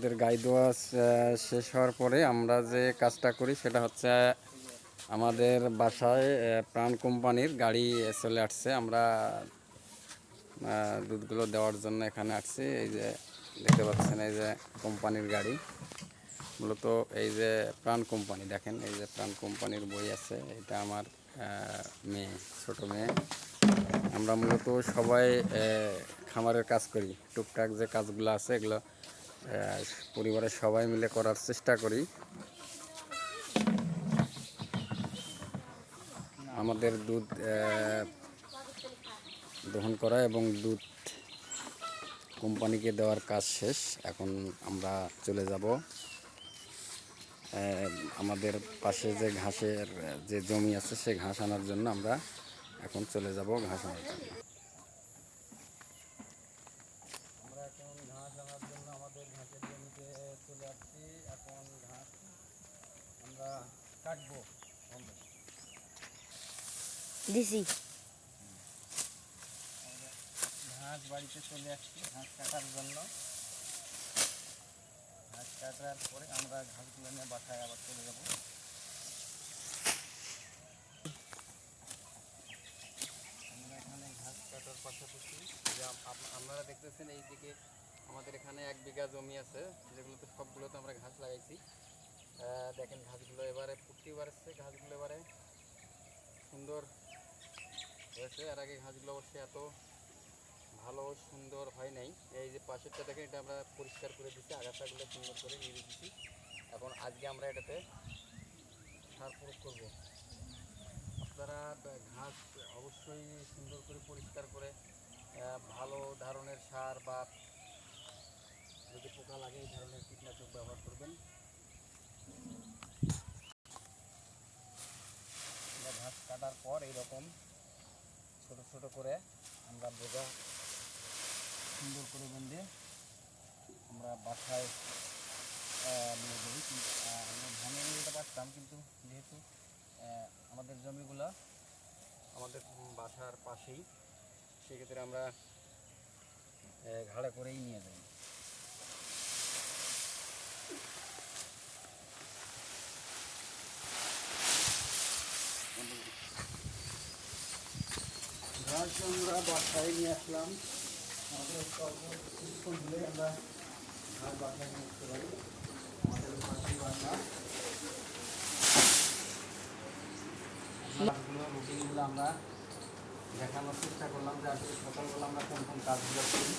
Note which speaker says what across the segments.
Speaker 1: আমাদের গাই দোয়া শেষ হওয়ার পরে আমরা যে কাজটা করি সেটা হচ্ছে আমাদের বাসায় প্রাণ কোম্পানির গাড়ি চলে আসছে। আমরা দুধগুলো দেওয়ার জন্য এখানে আসছি। এই যে দেখতে পাচ্ছেন, এই যে কোম্পানির গাড়ি। মূলত এই যে প্রাণ কোম্পানি, দেখেন এই যে প্রাণ কোম্পানির বই আছে। এটা আমার মেয়ে, ছোট মেয়ে। আমরা মূলত সবাই খামারের কাজ করি। টুকটাক যে কাজগুলো আছে, এগুলো পরিবারের সবাই মিলে করার চেষ্টা করি। আমাদের দুধ দহন করা এবং দুধ কোম্পানিকে দেওয়ার কাজ শেষ। এখন আমরা চলে যাব। আমাদের পাশে যে ঘাসের, যে জমি আছে, সে ঘাস আনার জন্য আমরা এখন চলে যাব ঘাস আনার জন্য আমরা এখন ঘাস আনার জন্য আমাদের ঘাসের জমিতে চলে আসছি এখন ঘাস আমরা কাটবো।
Speaker 2: দিছি।
Speaker 1: ঘাস বাড়িতে চলে আসছি ঘাস কাটার জন্য। ঘাস কাটার পরে আমরা ঘাসগুলো নিয়ে বাসায় আবার চলে যাব। আমরা এখানে ঘাস কাটার পাশাপাশি যে আপ- আপ- আপনারা দেখতেছেন এই দিকে আমাদের এখানে এক বিঘা জমি আছে যেগুলোতে সবগুলোতে আমরা ঘাস দেখেন ঘাসগুলো এবারে পুষ্টি বাড়ছে ঘাসগুলো এবারে। সুন্দর হয়েছে। এর আগে ঘাসগুলো অবশ্যই এত ভালো, সুন্দর হয় নাই। এই যে পাশেরটা দেখেন, এটা আমরা পরিষ্কার করে দিচ্ছি আগাছাগুলো সুন্দর করে নিয়ে দিচ্ছি এখন আজকে আমরা এটাতে সার প্রয়োগ করব। আপনারা ঘাস অবশ্যই সুন্দর করে পরিষ্কার করে ভালো ধরনের সার বা যদি পোকা লাগে, এই ধরনের কীটনাশক ব্যবহার করবেন আমরা ঘাস কাটার পর এইরকম ছোট ছোট করে আমরা বোঝা সুন্দর করে বেঁধে আমরা বাসায় নিয়ে আমরা ধানে নিয়ে যেতে পারতাম, কিন্তু যেহেতু আমাদের জমিগুলো আমাদের বাসার পাশেই, সেক্ষেত্রে আমরা ঘাড়ে করেই নিয়ে যাই। ঘাস আমরা বাসায় নিয়ে আসলাম। আমাদের কিছুক্ষণ আমরা নিয়ে পারি। আমাদের আমরা দেখানোর চেষ্টা করলাম যে আসলে সকালবেলা আমরা কোন কোন কাজগুলো করি।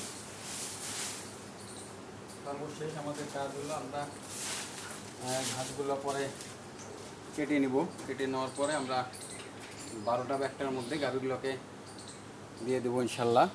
Speaker 1: সর্বশেষ আমাদের কাজগুলো আমরা ঘাসগুলো পরে কেটে নিব। কেটে নেওয়ার পরে আমরা বারোটা ব্যাগটার মধ্যে গাভিগুলোকে দিয়ে দেবো ইনশাল্লাহ।